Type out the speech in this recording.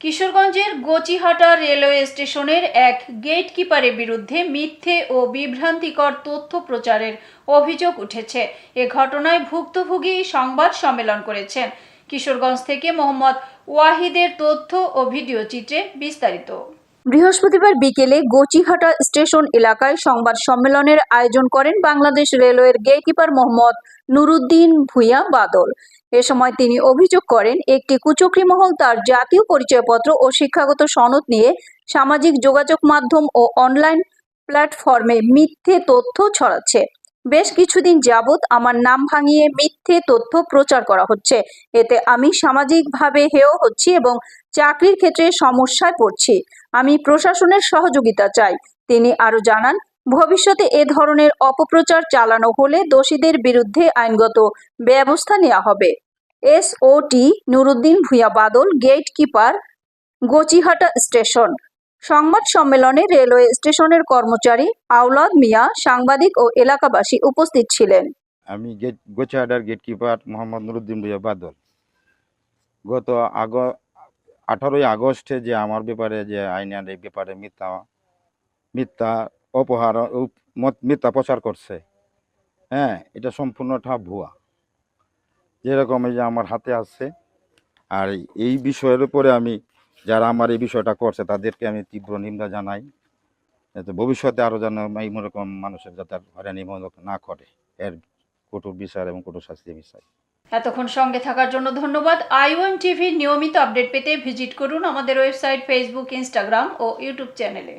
কিশোরগঞ্জের গোচিহাটা রেলওয়ে স্টেশনের এক গেটকিপারের বিরুদ্ধে মিথ্যে ও বিভ্রান্তিকর তথ্য প্রচারের অভিযোগ উঠেছে। এ ঘটনায় ভুক্তভোগী সংবাদ সম্মেলন করেছেন। কিশোরগঞ্জ থেকে মোহাম্মদ ওয়াহিদের তথ্য ও ভিডিও চিত্রে বিস্তারিত। বৃহস্পতিবার বিকেলে গোচিহাটা স্টেশন এলাকায় সংবাদ সম্মেলনের আয়োজন করেন বাংলাদেশ রেলওয়ের গেটকিপার মোহাম্মদ নুরুদ্দিন ভুইয়া বাদল। এ সময় তিনি অভিযোগ করেন, একটি কুচক্রি মহল তার জাতীয় পরিচয়পত্র ও শিক্ষাগত সনদ নিয়ে সামাজিক যোগাযোগ মাধ্যম ও অনলাইন প্ল্যাটফর্মে মিথ্যে তথ্য ছড়াচ্ছে। বেশ কিছুদিন যাবৎ আমার নাম ভাঙিয়ে মিথ্যে তথ্য প্রচার করা হচ্ছে। এতে আমি সামাজিকভাবে হেয় হচ্ছি এবং চাকরির ক্ষেত্রে সমস্যায় পড়ছি। আমি প্রশাসনের সহযোগিতা চাই। তিনি আরও জানান, ভবিষ্যতে এ ধরনের অপপ্রচার চালানো হলে দোষীদের বিরুদ্ধে আইনগত ব্যবস্থা নেওয়া হবে। এস ও টি Nuruddin Bhuiyan Badal gatekeeper Gochihata station. সংবাদ সম্মেলনে রেলওয়ে স্টেশনের কর্মচারী আওলাদ মিয়া, সাংবাদিক ও এলাকাবাসী উপস্থিত ছিলেন। আমি গেট গোচাহাটার গেটকিপার মোহাম্মদ নুরুদ্দিন ভুইয়া বাদল। গত আগ আঠারোই আগস্টে যে আমার ব্যাপারে যে আইনের এই ব্যাপারে মিথ্যা মিথ্যা অপহার মিথ্যা প্রচার করছে হ্যাঁ এটা সম্পূর্ণটা ভুয়া যেরকম এই যে আমার হাতে আছে, আর এই বিষয়ের উপরে আমি যারা আমার এই বিষয়টা করছে, তাদেরকে আমি তীব্র নিন্দা জানাই। যাতে ভবিষ্যতে আরও যেন এই রকম মানুষের যাতে হয়রানিমূলক না করে, এর কঠোর বিচার এবং কঠোর শাস্তি বিচার এতক্ষণ সঙ্গে থাকার জন্য ধন্যবাদ। আই ওয়ান টিভির নিয়মিত আপডেট পেতে ভিজিট করুন আমাদের ওয়েবসাইট, ফেসবুক, ইনস্টাগ্রাম ও ইউটিউব চ্যানেলে।